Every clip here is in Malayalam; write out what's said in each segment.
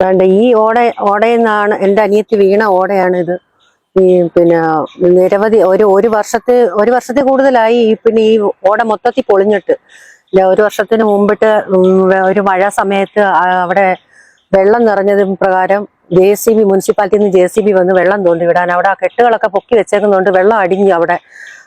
വേണ്ട ഈ ഓട ഓടയിൽ നിന്നാണ് എന്റെ അനിയത്തി വീണ ഓടയാണ് ഇത് ഈ പിന്നെ നിരവധി ഒരു ഒരു വർഷത്തെ ഒരു വർഷത്തെ കൂടുതലായി ഈ പിന്നെ ഈ ഓട മൊത്തത്തിൽ പൊളിഞ്ഞിട്ട്. ഒരു വർഷത്തിന് മുമ്പിട്ട് ഒരു മഴ സമയത്ത് അവിടെ വെള്ളം നിറഞ്ഞത് പ്രകാരം ജെ സി ബി മുനിസിപ്പാലിറ്റിയിൽ നിന്ന് ജെ സി ബി വന്ന് വെള്ളം തോണ്ടി വിടാൻ അവിടെ ആ കെട്ടുകളൊക്കെ പൊക്കി വെച്ചേക്കുന്നതുകൊണ്ട് വെള്ളം അടിഞ്ഞു അവിടെ.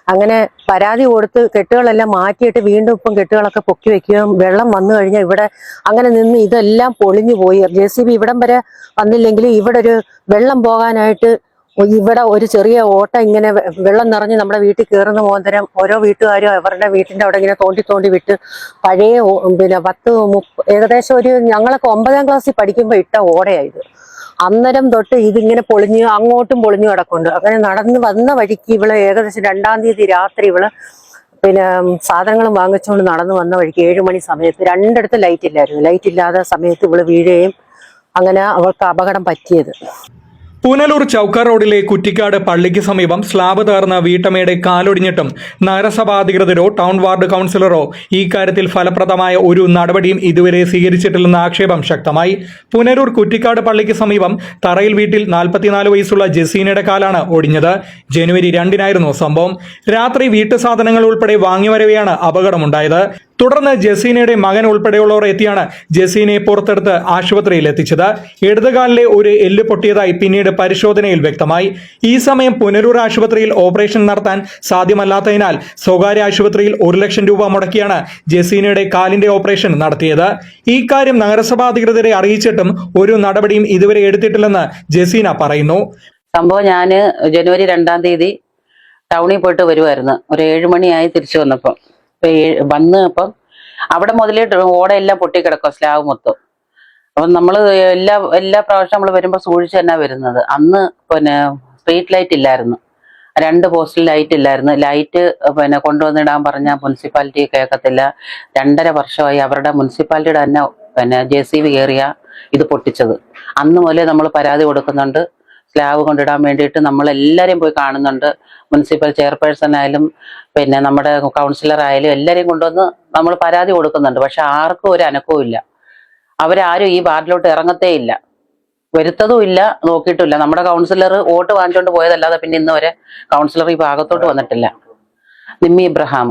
അങ്ങനെ പരാതി കൊടുത്ത് കെട്ടുകളെല്ലാം മാറ്റിയിട്ട് വീണ്ടും ഇപ്പം കെട്ടുകളൊക്കെ പൊക്കി വെക്കുകയും വെള്ളം വന്നു കഴിഞ്ഞാൽ ഇവിടെ അങ്ങനെ നിന്ന് ഇതെല്ലാം പൊളിഞ്ഞു പോയി. ജെ സി ബി ഇവിടം വരെ വന്നില്ലെങ്കിൽ ഇവിടെ ഒരു വെള്ളം പോകാനായിട്ട് ഇവിടെ ഒരു ചെറിയ ഓട്ട ഇങ്ങനെ വെള്ളം നിറഞ്ഞ് നമ്മുടെ വീട്ടിൽ കയറുന്ന മോന്തരം ഓരോ വീട്ടുകാരും അവരുടെ വീട്ടിന്റെ അവിടെ ഇങ്ങനെ തോണ്ടി തോണ്ടി വിട്ട് പഴയ പിന്നെ പത്ത് ഏകദേശം ഒരു ഞങ്ങളൊക്കെ ഒമ്പതാം ക്ലാസ്സിൽ പഠിക്കുമ്പോൾ ഇട്ട ഓടയായത് അന്നേരം തൊട്ട് ഇതിങ്ങനെ പൊളിഞ്ഞ് അങ്ങോട്ടും പൊളിഞ്ഞു കിടക്കുന്നുണ്ട്. അങ്ങനെ നടന്ന് വന്ന വഴിക്ക് ഇവൾ ഏകദേശം രണ്ടാം തീയതി രാത്രി ഇവൾ പിന്നെ സാധനങ്ങളും വാങ്ങിച്ചുകൊണ്ട് നടന്നു വന്ന വഴിക്ക് ഏഴുമണി സമയത്ത് രണ്ടിടത്ത് ലൈറ്റ് ഇല്ലായിരുന്നു. ലൈറ്റ് ഇല്ലാത്ത സമയത്ത് ഇവൾ വീഴുകയും അങ്ങനെ അവൾക്ക് അപകടം പറ്റിയത്. പുനലൂർ ചൌക്ക റോഡിലെ കുറ്റിക്കാട് പള്ളിക്ക് സമീപം സ്ലാബ് തകർന്ന വീട്ടമ്മയുടെ കാലൊടിഞ്ഞിട്ടും നഗരസഭാ അധികൃതരോ ടൗൺ വാർഡ് കൗൺസിലറോ ഈ കാര്യത്തിൽ ഫലപ്രദമായ ഒരു നടപടിയും ഇതുവരെ സ്വീകരിച്ചിട്ടില്ലെന്ന ആക്ഷേപം ശക്തമായി. പുനലൂർ കുറ്റിക്കാട് പള്ളിക്ക് സമീപം തറയിൽ വീട്ടിൽ നാൽപ്പത്തിനാല് വയസ്സുള്ള ജസീനയുടെ കാലാണ് ഒടിഞ്ഞത്. ജനുവരി രണ്ടിനായിരുന്നു സംഭവം. രാത്രി വീട്ടു സാധനങ്ങൾ ഉൾപ്പെടെ വാങ്ങിവരവെയാണ് അപകടമുണ്ടായത്. തുടർന്ന് ജസീനയുടെ മകൻ ഉൾപ്പെടെയുള്ളവർ എത്തിയാണ് ജസീനയെ പുറത്തെടുത്ത് ആശുപത്രിയിൽ എത്തിച്ചത്. ഇടതുകാലിലെ ഒരു എല്ല് പൊട്ടിയതായി പിന്നീട് പരിശോധനയിൽ വ്യക്തമായി. ഈ സമയം പുനലൂർ ആശുപത്രിയിൽ ഓപ്പറേഷൻ നടത്താൻ സാധ്യമല്ലാത്തതിനാൽ സ്വകാര്യ ആശുപത്രിയിൽ ഒരു ലക്ഷം രൂപ മുടക്കിയാണ് ജസീനയുടെ കാലിന്റെ ഓപ്പറേഷൻ നടത്തിയത്. ഈ കാര്യം നഗരസഭാ അധികൃതരെ അറിയിച്ചിട്ടും ഒരു നടപടിയും ഇതുവരെ എടുത്തിട്ടില്ലെന്ന് ജസീന പറയുന്നു. സംഭവം ഞാൻ ജനുവരി രണ്ടാം തീയതി ടൗണിൽ പോയിട്ട് വരുമായിരുന്നു ഒരു ഏഴുമണിയായി തിരിച്ചു വന്നപ്പം. ഇപ്പൊ ഏഴ് വന്ന് അപ്പം അവിടെ മുതലേ ഓടയെല്ലാം പൊട്ടിക്കിടക്കും സ്ലാബ് മൊത്തം. അപ്പം നമ്മൾ എല്ലാ എല്ലാ പ്രാവശ്യം നമ്മൾ വരുമ്പോൾ സൂക്ഷിച്ച് തന്നെ വരുന്നത്. അന്ന് പിന്നെ സ്ട്രീറ്റ് ലൈറ്റ് ഇല്ലായിരുന്നു. രണ്ട് പോസ്റ്റിൽ ലൈറ്റ് ഇല്ലായിരുന്നു. ലൈറ്റ് പിന്നെ കൊണ്ടുവന്നിടാൻ പറഞ്ഞ മുനിസിപ്പാലിറ്റി കേൾക്കത്തില്ല രണ്ടര വർഷമായി അവരുടെ മുനിസിപ്പാലിറ്റിയുടെ തന്നെ പിന്നെ ജെ സി ബി കയറിയ ഇത് പൊട്ടിച്ചത്. അന്ന് മുതലേ നമ്മൾ പരാതി കൊടുക്കുന്നുണ്ട്. സ്ലാബ് കൊണ്ടിടാൻ വേണ്ടിയിട്ട് നമ്മൾ എല്ലാവരെയും പോയി കാണുന്നുണ്ട്. മുനിസിപ്പൽ ചെയർപേഴ്സൺ ആയാലും പിന്നെ നമ്മുടെ കൗൺസിലർ ആയാലും എല്ലാവരെയും കൊണ്ടുവന്ന് നമ്മൾ പരാതി കൊടുക്കുന്നുണ്ട്. പക്ഷെ ആർക്കും ഒരു അനക്കവും ഇല്ല. അവരാരും ഈ വാർഡിലോട്ട് ഇറങ്ങത്തേ ഇല്ല. വരുത്തതും ഇല്ല നോക്കിയിട്ടില്ല നമ്മുടെ കൗൺസിലർ വോട്ട് വാങ്ങിച്ചുകൊണ്ട് പോയതല്ലാതെ പിന്നെ ഇന്ന് വരെ കൗൺസിലർ ഈ ഭാഗത്തോട്ട് വന്നിട്ടില്ല. നിമ്മി ഇബ്രഹാം.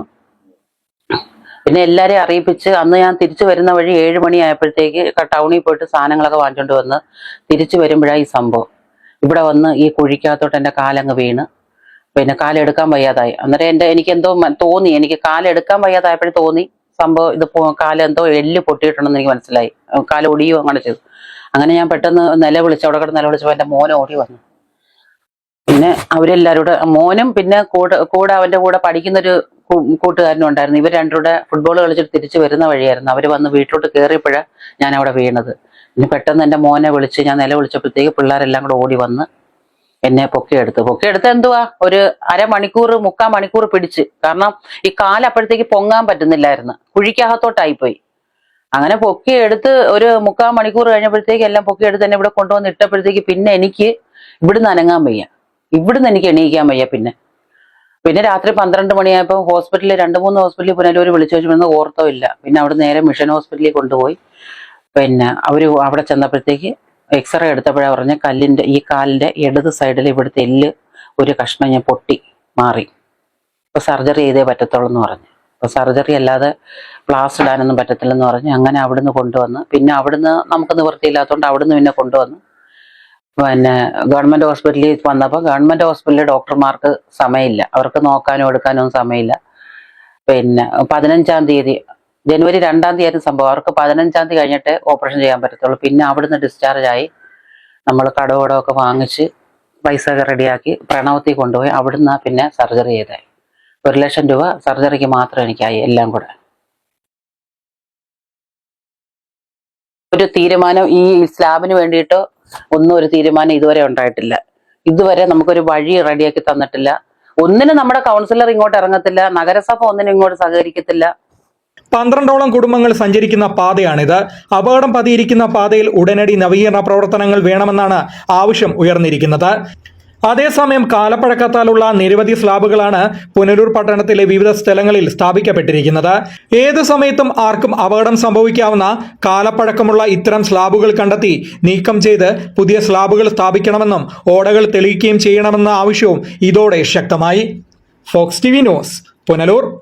പിന്നെ എല്ലാരെയും അറിയിപ്പിച്ച് അന്ന് ഞാൻ തിരിച്ചു വരുന്ന വഴി ഏഴ് മണിയായപ്പോഴത്തേക്ക് ടൗണിൽ പോയിട്ട് സാധനങ്ങളൊക്കെ വാങ്ങിച്ചുകൊണ്ട് വന്ന് തിരിച്ചു വരുമ്പോഴാണ് ഈ സംഭവം. ഇവിടെ വന്ന് ഈ കുഴിക്കകത്തോട്ട് എന്റെ കാലങ്ങ് വീണ്. പിന്നെ കാലെടുക്കാൻ വയ്യാതായി. അന്നേരം എന്റെ എനിക്ക് എന്തോ തോന്നി. എനിക്ക് കാലെടുക്കാൻ വയ്യാതായപ്പോഴും തോന്നി. സംഭവം ഇത് കാലെന്തോ എല്ല് പൊട്ടിയിട്ടുണ്ടെന്ന് എനിക്ക് മനസ്സിലായി. കാല ഒടിയോ അങ്ങനെ ചെയ്തു. അങ്ങനെ ഞാൻ പെട്ടെന്ന് നിലവിളിച്ചു അവിടെ കിടന്ന് നിലവിളിച്ചപ്പോൾ എന്റെ മോനെ ഓടി വന്നു. പിന്നെ അവരെല്ലാവരും മോനും പിന്നെ കൂടെ കൂടെ അവന്റെ കൂടെ പഠിക്കുന്നൊരു കൂട്ടുകാരനും ഉണ്ടായിരുന്നു. ഇവർ രണ്ടുകൂടെ ഫുട്ബോൾ കളിച്ചിട്ട് തിരിച്ചു വരുന്ന വഴിയായിരുന്നു. അവർ വന്ന് വീട്ടിലോട്ട് കയറിയപ്പോഴാണ് ഞാൻ അവിടെ വീണത്. ഇനി പെട്ടെന്ന് എന്റെ മോനെ വിളിച്ച് ഞാൻ നില വിളിച്ചപ്പോഴത്തേക്ക് പിള്ളേരെല്ലാം കൂടെ ഓടി വന്ന് എന്നെ പൊക്കിയെടുത്ത്. പൊക്കിയെടുത്ത് എന്തുവാ? ഒരു അരമണിക്കൂർ മുക്കാൽ മണിക്കൂർ പിടിച്ച്. കാരണം ഈ കാലപ്പോഴത്തേക്ക് പൊങ്ങാൻ പറ്റുന്നില്ലായിരുന്നു. കുഴിക്കകത്തോട്ടായിപ്പോയി അങ്ങനെ പൊക്കിയെടുത്ത് ഒരു മുക്കാൽ മണിക്കൂർ കഴിഞ്ഞപ്പോഴത്തേക്ക് എല്ലാം പൊക്കിയെടുത്ത് എന്നെ ഇവിടെ കൊണ്ടുവന്ന് ഇട്ടപ്പോഴത്തേക്ക് പിന്നെ എനിക്ക് ഇവിടുന്ന് അനങ്ങാൻ വയ്യ. ഇവിടുന്ന് എനിക്ക് എണീക്കാൻ വയ്യ പിന്നെ. പിന്നെ രാത്രി പന്ത്രണ്ട് മണിയായപ്പോൾ ഹോസ്പിറ്റലിൽ രണ്ട് മൂന്ന് ഹോസ്പിറ്റലിൽ പുനലൂർ വിളിച്ചു വെച്ചു ഓർത്തോ ഇല്ല. പിന്നെ അവിടെ നേരെ മിഷൻ ഹോസ്പിറ്റലിൽ കൊണ്ടുപോയി. പിന്നെ അവർ അവിടെ ചെന്നപ്പോഴത്തേക്ക് എക്സ്റേ എടുത്തപ്പോഴാണ് പറഞ്ഞ കല്ലിന്റെ ഈ കാലിന്റെ ഇടത് സൈഡിൽ ഇവിടുത്തെ എല്ല് ഒരു കഷ്ണം ഞാൻ പൊട്ടി മാറി. അപ്പോൾ സർജറി ചെയ്തേ പറ്റത്തുള്ളൂ എന്ന് പറഞ്ഞു. അപ്പോൾ സർജറി അല്ലാതെ പ്ലാസ് ഇടാനൊന്നും പറ്റത്തില്ലെന്ന് പറഞ്ഞ്. അങ്ങനെ അവിടുന്ന് കൊണ്ടുവന്ന് പിന്നെ അവിടുന്ന് നമുക്ക് നിവൃത്തിയില്ലാത്തതുകൊണ്ട് അവിടുന്ന് പിന്നെ കൊണ്ടുവന്ന്. പിന്നെ ഗവൺമെന്റ് ഹോസ്പിറ്റലിൽ വന്നപ്പോൾ ഗവൺമെന്റ് ഹോസ്പിറ്റലിലെ ഡോക്ടർമാർക്ക് സമയമില്ല. അവർക്ക് നോക്കാനും എടുക്കാനും സമയമില്ല. പിന്നെ പതിനഞ്ചാം തീയതി ജനുവരി രണ്ടാം തീയതി ആയിരുന്നു സംഭവം. അവർക്ക് പതിനഞ്ചാം തീയതി കഴിഞ്ഞിട്ട് ഓപ്പറേഷൻ ചെയ്യാൻ പറ്റത്തുള്ളൂ. പിന്നെ അവിടുന്ന് ഡിസ്ചാർജ് ആയി നമ്മൾ കടവടമൊക്കെ വാങ്ങിച്ച് പൈസ ഒക്കെ റെഡിയാക്കി പ്രണവത്തിൽ കൊണ്ടുപോയി അവിടുന്ന് പിന്നെ സർജറി ചെയ്തായി ഒരു ലക്ഷം രൂപ സർജറിക്ക് മാത്രം എനിക്കായി എല്ലാം കൂടെ. ഒരു തീരുമാനം ഈ സ്ലാബിന് വേണ്ടിയിട്ടോ ഒന്നും ഒരു തീരുമാനം ഇതുവരെ ഉണ്ടായിട്ടില്ല. ഇതുവരെ നമുക്കൊരു വഴി റെഡിയാക്കി തന്നിട്ടില്ല. ഒന്നിനും നമ്മുടെ കൗൺസിലർ ഇങ്ങോട്ട് ഇറങ്ങത്തില്ല. നഗരസഭ ഒന്നിനും ഇങ്ങോട്ട് സഹകരിക്കത്തില്ല. പന്ത്രണ്ടോളം കുടുംബങ്ങൾ സഞ്ചരിക്കുന്ന പാതയാണിത്. അപകടം പതിയിരിക്കുന്ന പാതയിൽ ഉടനടി നവീകരണ പ്രവർത്തനങ്ങൾ വേണമെന്നാണ് ആവശ്യം ഉയർന്നിരിക്കുന്നത്. അതേസമയം കാലപ്പഴക്കത്താലുള്ള നിരവധി സ്ലാബുകളാണ് പുനലൂർ പട്ടണത്തിലെ വിവിധ സ്ഥലങ്ങളിൽ സ്ഥാപിക്കപ്പെട്ടിരിക്കുന്നത്. ഏത് സമയത്തും ആർക്കും അപകടം സംഭവിക്കാവുന്ന കാലപ്പഴക്കമുള്ള ഇത്തരം സ്ലാബുകൾ കണ്ടെത്തി നീക്കം ചെയ്ത് പുതിയ സ്ലാബുകൾ സ്ഥാപിക്കണമെന്നും ഓടകൾ തെളിയിക്കുകയും ചെയ്യണമെന്ന ആവശ്യവും ഇതോടെ ശക്തമായി. Fox T V news Punalur.